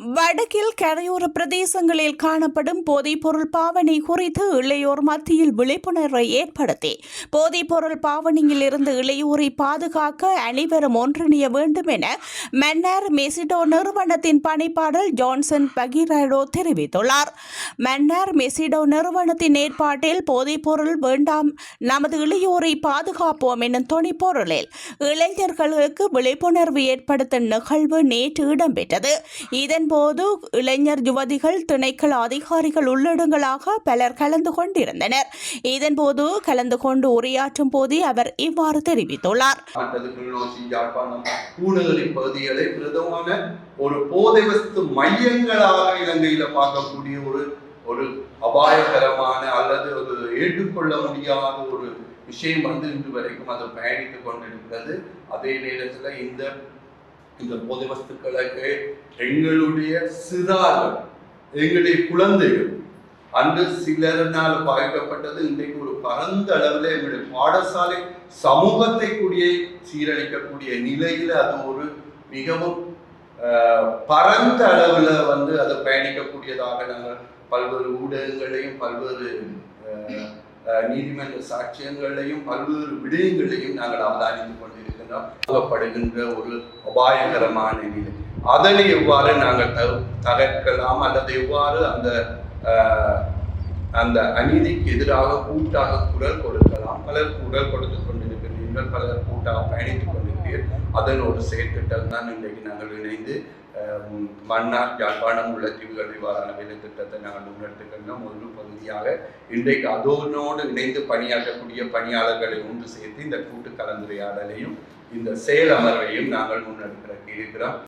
வடக்கில் கரையோர பிரதேசங்களில் காணப்படும் போதைப்பொருள் பாவனை குறித்து இளையோர் மத்தியில் விழிப்புணர்வை ஏற்படுத்தி போதைப்பொருள் பாவனையில் இருந்து இளையோரை பாதுகாக்க அனைவரும் ஒன்றிணைய வேண்டும் என மன்னர் மெசிடோ நிறுவனத்தின் பணிப்பாளர் ஜான்சன் பகிரடோ தெரிவித்துள்ளார். மன்னார் மெசிடோ நிறுவனத்தின் ஏற்பாட்டில் போதைப்பொருள் வேண்டாம் நமது இளையோரை பாதுகாப்போம் எனும் துணைப்பொருளில் இளைஞர்களுக்கு விழிப்புணர்வு ஏற்படுத்தும் நிகழ்வு நேற்று இடம்பெற்றது. இதன் போது இளைஞர் யுவதிகள் திணைக்கள அதிகாரிகள் உள்ளடங்களாக பலர் கலந்து கொண்டிருந்தனர். இதன்போது கலந்து கொண்டு உரையாற்றும் போதே அவர் இவ்வாறு தெரிவித்துள்ளார். ஒரு போதை வஸ்து மையங்களாக இலங்கையில பார்க்கக்கூடிய ஒரு ஒரு அபாயகரமான அல்லது ஒரு ஏற்றுக்கொள்ள முடியாத ஒரு விஷயம் வந்து இன்று வரைக்கும் அது பயணித்து கொண்டிருக்கிறது. அதே நேரத்தில் இந்த இந்த போதை வஸ்துக்களுக்கு எங்களுடைய சிறார்கள் எங்களுடைய குழந்தைகள் அன்று சிலரினால் பாதிக்கப்பட்டது இன்றைக்கு ஒரு பரந்த அளவில் எங்களுடைய பாடசாலை சமூகத்தை கூடிய சீரழிக்கக்கூடிய நிலையில அது ஒரு மிகவும் ஆஹ், பரந்த அளவில் வந்து அதை பயணிக்கக்கூடியதாக நாங்கள் பல்வேறு ஊடகங்களையும் பல்வேறு நீதிமன்ற சாட்சியங்களையும் பல்வேறு விடயங்களையும் நாங்கள் அவதானித்துக் கொண்டிருக்கிறோம். ஆகப்படுகின்ற ஒரு அபாயகரமான நிலை. அதனை எவ்வாறு நாங்கள் த தகர்க்கலாம் அல்லது எவ்வாறு அந்த அந்த அநீதிக்கு எதிராக கூட்டாக குரல் கொடுக்கலாம்? பலர் குரல் கொடுத்து கொண்டிருக்கிறீர்கள் பலர் கூட்டாக பயணித்துக் கொண்டிருக்கிறீர்கள். அதன் ஒரு செயற்திட்டம் தான் இன்றைக்கு நாங்கள் இணைந்து மன்னார் யாழ்ப்பாணம் உள்ள தீவுகள் இவ்வாறான வேலை திட்டத்தை நாங்கள் முன்னெடுத்துக்கின்றோம் ஒரு பகுதியாக இன்றைக்கு அதோனோடு இணைந்து பணியாற்றக்கூடிய பணியாளர்களை ஒன்று சேர்த்து இந்த கூட்டு கலந்துரையாடலையும் இந்த செயல் அமர்வையும் நாங்கள் முன்னெடுக்கிற இருக்கிறோம்.